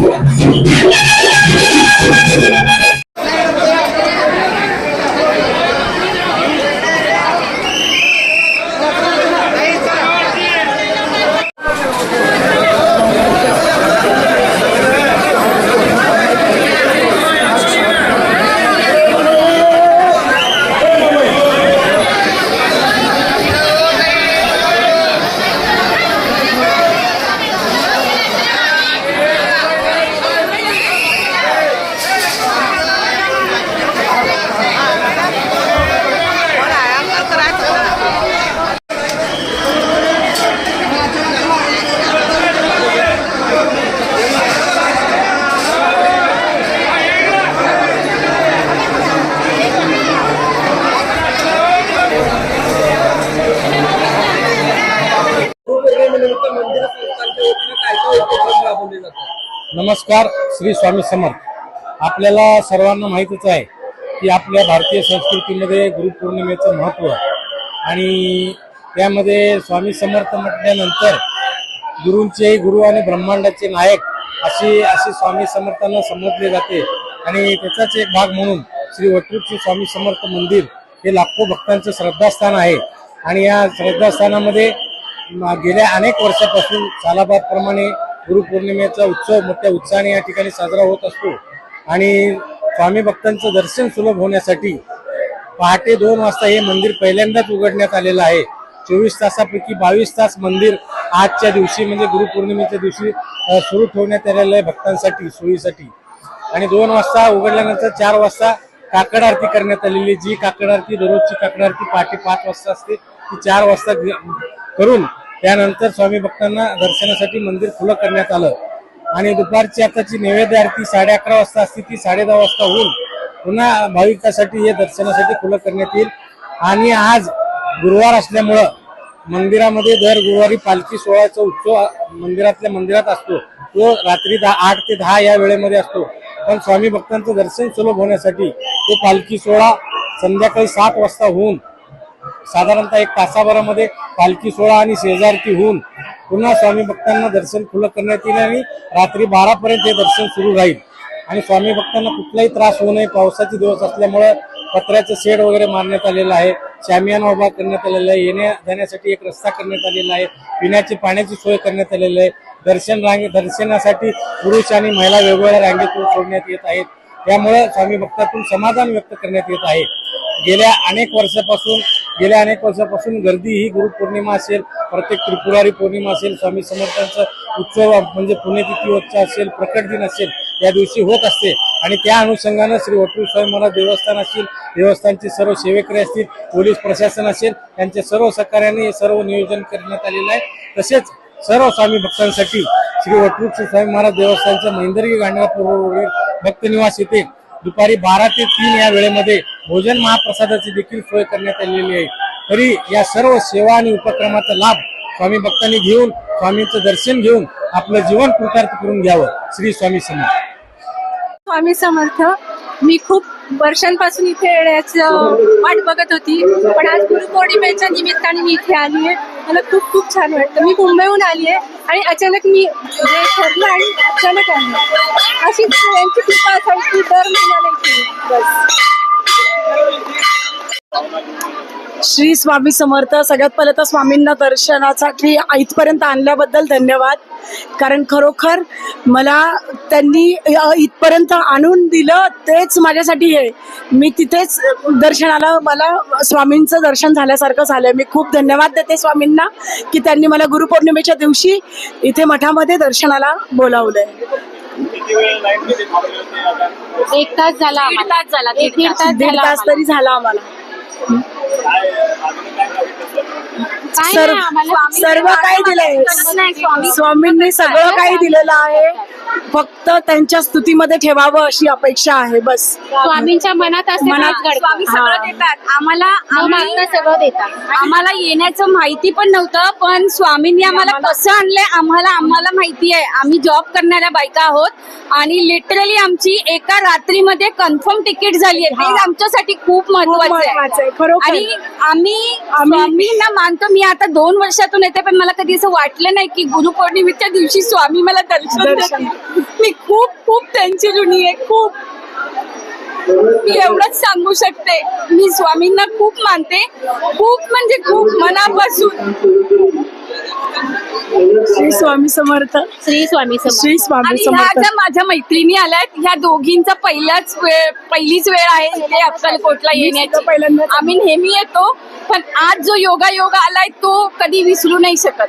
¡Gracias! नमस्कार श्री स्वामी समर्थ. आपल्याला सर्वांना माहितीच आहे की आपल्या भारतीय संस्कृतीमध्ये गुरुपौर्णिमेचं महत्त्व आणि त्यामध्ये स्वामी समर्थ म्हटल्यानंतर गुरूंचे गुरु आणि ब्रह्मांडाचे नायक अशी अशी स्वामी समर्थांना समजले जाते. आणि त्याचाच एक भाग म्हणून श्री वटरूपची स्वामी समर्थ मंदिर हे लाखो भक्तांचं श्रद्धास्थान आहे. आणि या श्रद्धास्थानामध्ये गेल्या अनेक वर्षापासून सालाबादप्रमाणे गुरुपौर्णिमेचा उत्सव मोठ्या उत्साहाने या ठिकाणी साजरा होत असतो. आणि स्वामी भक्तांचं दर्शन सुलभ होण्यासाठी पहाटे दोन वाजता हे मंदिर पहिल्यांदाच उघडण्यात आलेलं आहे. चोवीस तासापैकी बावीस तास मंदिर आजच्या दिवशी म्हणजे गुरुपौर्णिमेच्या दिवशी सुरू ठेवण्यात आलेलं आहे भक्तांसाठी सोयीसाठी. आणि दोन वाजता उघडल्यानंतर चार वाजता काकड आरती करण्यात आलेली जी काकड आरती दररोजची काकड आरती पहाटे पाच वाजता असते. ती चार वाजता करून त्यानंतर स्वामी भक्तांना दर्शनासाठी मंदिर खुलं करण्यात आलं. आणि दुपारची आताची नैवेद्य आरती साडे अकरा वाजता असते ती साडे दहा वाजता होऊन पुन्हा भाविकासाठी हे दर्शनासाठी खुलं करण्यात येईल. आणि आज गुरुवार असल्यामुळं मंदिरामध्ये दर गुरुवारी पालखी सोहळ्याचा उत्सव मंदिरातल्या मंदिरात असतो. तो रात्री दहा आठ ते दहा या वेळेमध्ये असतो. पण स्वामी भक्तांचं दर्शन सुलभ होण्यासाठी तो पालखी सोहळा संध्याकाळी सात वाजता होऊन साधारणतः एक तासाभरामध्ये पालखी सोहळा आणि शेजारती होऊन पुन्हा स्वामी भक्तांना दर्शन खुलं करण्यात येईल आणि रात्री बारापर्यंत हे दर्शन सुरू राहील. आणि स्वामी भक्तांना कुठलाही त्रास होऊ नये पावसाचे दिवस असल्यामुळे पत्र्याचं शेड वगैरे मारण्यात आलेलं आहे शामियाना उभा करण्यात आलेला आहे येण्या जाण्यासाठी एक रस्ता करण्यात आलेला आहे पिण्याची पाण्याची सोय करण्यात आलेली आहे. दर्शन रांगे दर्शनासाठी पुरुष आणि महिला वेगवेगळ्या रांगेतून सोडण्यात येत आहेत. त्यामुळे स्वामी भक्तातून समाधान व्यक्त करण्यात येत आहे. गेल्या अनेक वर्षापासून गेल्या अनेक वर्षापासून गर्दी ही गुरुपौर्णिमा असेल प्रत्येक त्रिपुरारी पौर्णिमा असेल स्वामी समर्थांचा उत्सव म्हणजे पुण्यतिथी असेल प्रकट दिन असेल या दिवशी होत असते. आणि त्या अनुषंगानं श्री वटू स्वामी महाराज देवस्थान असतील देवस्थानचे सर्व सेवेकरी असतील पोलीस प्रशासन असेल यांच्या सर्व सहकार्याने हे सर्व नियोजन करण्यात आलेलं आहे. तसेच सर्व स्वामी भक्तांसाठी श्री वटवृक्ष स्वामी महाराज देवस्थानच्या महेंद्रगी गांडगापूर रोडवरील भक्त निवास येथे दुपारी बारा ते तीन या वेळेमध्ये भोजन महाप्रसादाची देखील सोय करण्यात आलेली आहे. तरी या सर्व सेवा आणि उपक्रमाचा लाभ स्वामी भक्तांनी घेऊन स्वामींचं दर्शन घेऊन आपलं जीवन कृतार्थ करून घ्यावं. श्री स्वामी समर्थ. स्वामी समर्थ. मी खूप वर्षांपासून इथे येण्याचं वाट बघत होती पण आज गुरुपौर्णिमेच्या निमित्ताने मी इथे आली आहे. मला खूप खूप छान वाटतं. मी मुंबईहून आली आहे आणि अचानक मी जे ठरलं आणि अचानक आली. अशी यांची कृपा असायची दर महिन्याला इथे बस. श्री स्वामी समर्थ सगळ्यात पहिले तर स्वामींना दर्शनासाठी इथपर्यंत आणल्याबद्दल धन्यवाद. कारण खरोखर मला त्यांनी इथपर्यंत आणून दिलं तेच माझ्यासाठी हे. मी तिथेच दर्शनाला मला स्वामींचं दर्शन झाल्यासारखं झालं मी खूप धन्यवाद देते स्वामींना की त्यांनी मला गुरुपौर्णिमेच्या दिवशी इथे मठामध्ये दर्शनाला बोलावलंय. एक तास झाला दीड तास झाला, दीड एक तास. दीड झाला तास तरी झाला आम्हाला. काय सर्व आम्हाला काही दिलंय? स्वामींनी सगळं काही दिलेलं आहे? फक्त त्यांच्या स्तुतीमध्ये ठेवावं अशी अपेक्षा आहे बस स्वामींच्या मनात असते मनात. स्वामी सगळं हा. देतात आम्हाला न आम्ही सगळं देतात आम्हाला येण्याचं माहिती पण नव्हतं पण स्वामींनी आम्हाला कसं आणलंय आम्हाला आम्हाला माहिती आहे आम्ही जॉब करणाऱ्या बायका आहोत आणि लिटरली आमची एका रात्रीमध्ये कन्फर्म तिकीट झाली आहे ते हा. आमच्यासाठी खूप महत्वाचं महत्वाचं आहे, आहे खरोखर. आणि आम्ही स्वामींना मानतो मी आता दोन वर्षातून येते पण मला कधी असं वाटलं नाही की गुरुपौर्णिमेच्या दिवशी स्वामी मला दर्शन दर्शन. देतील मी खूप खूप त्यांची ऋणी आहे खूप. मी एवढंच सांगू शकते. मी स्वामींना खूप मानते. खूप म्हणजे खूप मनापासून. श्री स्वामी समर्थ. श्री स्वामी समर्थ. श्री स्वामी आणि ह्या समर्थ. ज्या माझ्या मैत्रिणी आल्यात ह्या दोघींचा पहिलाच वेळ पहिलीच वेळ आहे इथे अक्कलकोटला येण्याची. पहिल्यांदाच आले. आम्ही नेहमी येतो पण आज जो योगा योग आलाय तो कधी विसरू नाही शकत.